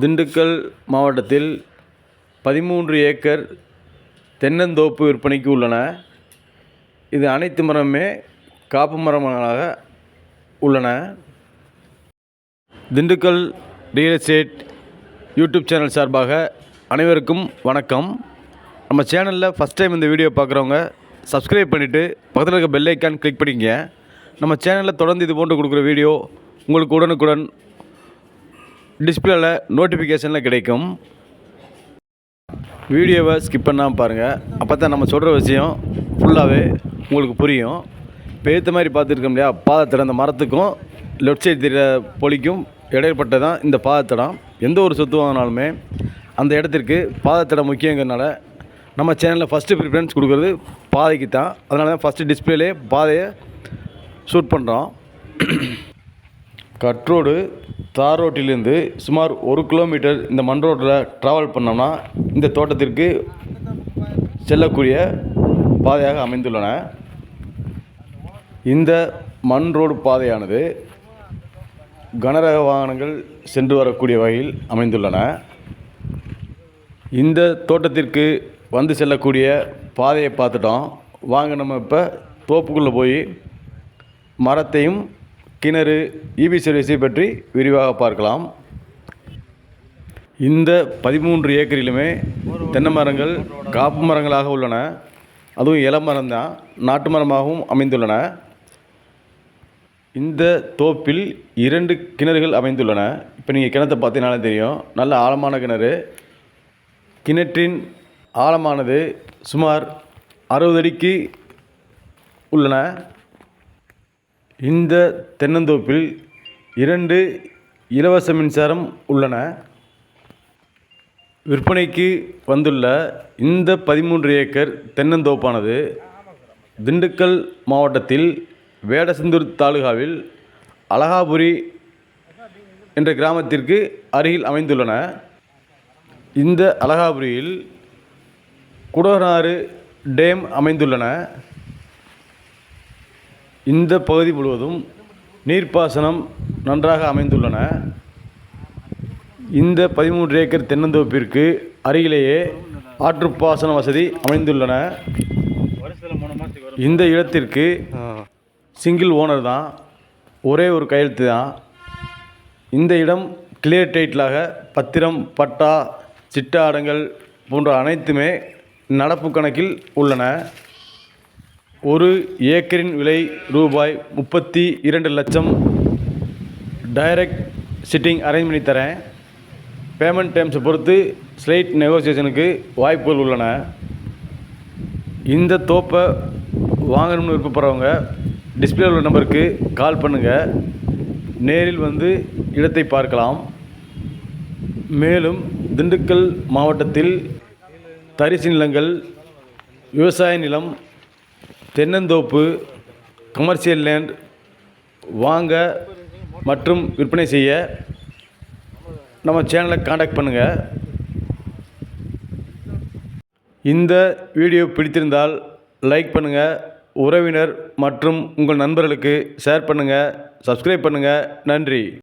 திண்டுக்கல் மாவட்டத்தில் பதிமூன்று ஏக்கர் தென்னந்தோப்பு விற்பனைக்கு உள்ளன. இது அனைத்து மரமுமே காப்பு மரங்களாக உள்ளன. Dindigul real estate YouTube channel சார்பாக அனைவருக்கும் வணக்கம். நம்ம சேனலில் ஃபஸ்ட் டைம் இந்த வீடியோ பார்க்குறவங்க சப்ஸ்கிரைப் பண்ணிவிட்டு பக்கத்தில் இருக்க பெல் ஐக்கான் கிளிக் பண்ணிக்கங்க. நம்ம சேனலில் தொடர்ந்து இது போன்று கொடுக்குற வீடியோ உங்களுக்கு உடனுக்குடன் டிஸ்பிளேல நோட்டிஃபிகேஷனில் கிடைக்கும். வீடியோவை ஸ்கிப் பண்ணாமல் பாருங்கள் அப்போ தான் நம்ம சொல்கிற விஷயம் ஃபுல்லாகவே உங்களுக்கு புரியும். இப்போ ஏற்ற மாதிரி பார்த்துருக்கோம் இல்லையா? பாதத்தடம் அந்த மரத்துக்கும் லெஃப்ட் சைடு தெரிய பொலிக்கும் இடைப்பட்ட தான் இந்த பாதத்தடம் எந்த ஒரு சொத்து வாங்கினாலுமே அந்த இடத்திற்கு பாதத்தடம் முக்கியங்கிறனால நம்ம சேனலில் ஃபஸ்ட்டு ப்ரிஃபரன்ஸ் கொடுக்குறது பாதைக்கு தான் அதனால தான் ஃபஸ்ட்டு டிஸ்பிளேலே பாதையை ஷூட் பண்ணுறோம் கட் ரோடு தார் ரோட்டிலிருந்து சுமார் ஒரு கிலோமீட்டர் இந்த மண் ரோட்டில் ட்ராவல் பண்ணோம்னா இந்த தோட்டத்திற்கு செல்லக்கூடிய பாதையாக அமைந்துள்ளன. இந்த மண் ரோடு பாதையானது கனரக வாகனங்கள் சென்று வரக்கூடிய வகையில் அமைந்துள்ளன. இந்த தோட்டத்திற்கு வந்து செல்லக்கூடிய பாதையை பார்த்துட்டோம். வாங்க நம்ம இப்போ தோப்புக்குள்ளே போய் மரத்தையும் கிணறு இபி சர்வீஸை பற்றி விரிவாக பார்க்கலாம். இந்த பதிமூன்று ஏக்கரிலுமே தென்னை மரங்கள் காப்பு மரங்களாக உள்ளன. அதுவும் இளமரம் தான் நாட்டு மரமாகவும் அமைந்துள்ளன. இந்த தோப்பில் இரண்டு கிணறுகள் அமைந்துள்ளன. இப்போ நீங்கள் கிணத்தை பார்த்தீங்கனாலே தெரியும். நல்ல ஆழமான கிணறு. கிணற்றின் ஆழமானது சுமார் அறுபது அடிக்கு உள்ளன. இந்த தென்னந்தோப்பில் இரண்டு இலவச மின்சாரம் உள்ளன. விற்பனைக்கு வந்துள்ள இந்த பதிமூன்று ஏக்கர் தென்னந்தோப்பானது திண்டுக்கல் மாவட்டத்தில் வேடசந்தூர் தாலுகாவில் அழகாபுரி என்ற கிராமத்திற்கு அருகில் அமைந்துள்ளன. இந்த அழகாபுரியில் குடகனாறு டேம் அமைந்துள்ளன. இந்த பகுதி முழுவதும் நீர்ப்பாசனம் நன்றாக அமைந்துள்ளன. இந்த பதிமூன்று ஏக்கர் தென்னந்தோப்பிற்கு அருகிலேயே ஆற்றுப்பாசன வசதி அமைந்துள்ளன. இந்த இடத்திற்கு சிங்கிள் ஓனர் தான் ஒரே ஒரு கையெழுத்து தான். இந்த இடம் கிளியர் டைட்டிலாக பத்திரம் பட்டா சிட்டாடங்கள் போன்ற அனைத்துமே நடப்பு கணக்கில் உள்ளன. ஒரு ஏக்கரின் விலை ரூபாய் முப்பத்தி இரண்டு லட்சம். டைரக்ட் சிட்டிங் அரேஞ்ச் பண்ணி தரேன். பேமெண்ட் டேர்ம்ஸை பொறுத்து ஸ்லைட் நெகோசியேஷனுக்கு வாய்ப்புகள் உள்ளன. இந்த தோப்பை வாங்கணும்னு விருப்பப்படுறவங்க டிஸ்பிளே உள்ள நம்பருக்கு கால் பண்ணுங்கள் நேரில் வந்து இடத்தை பார்க்கலாம். மேலும் திண்டுக்கல் மாவட்டத்தில் தரிசு நிலங்கள் விவசாய நிலம் தென்னந்தோப்பு கமர்ஷியல் லேண்ட் வாங்க மற்றும் விற்பனை செய்ய நம்ம சேனலை காண்டாக்ட் பண்ணுங்கள் இந்த வீடியோ பிடித்திருந்தால் லைக் பண்ணுங்கள் உறவினர் மற்றும் உங்கள் நண்பர்களுக்கு ஷேர் பண்ணுங்கள் சப்ஸ்கிரைப் பண்ணுங்கள் நன்றி.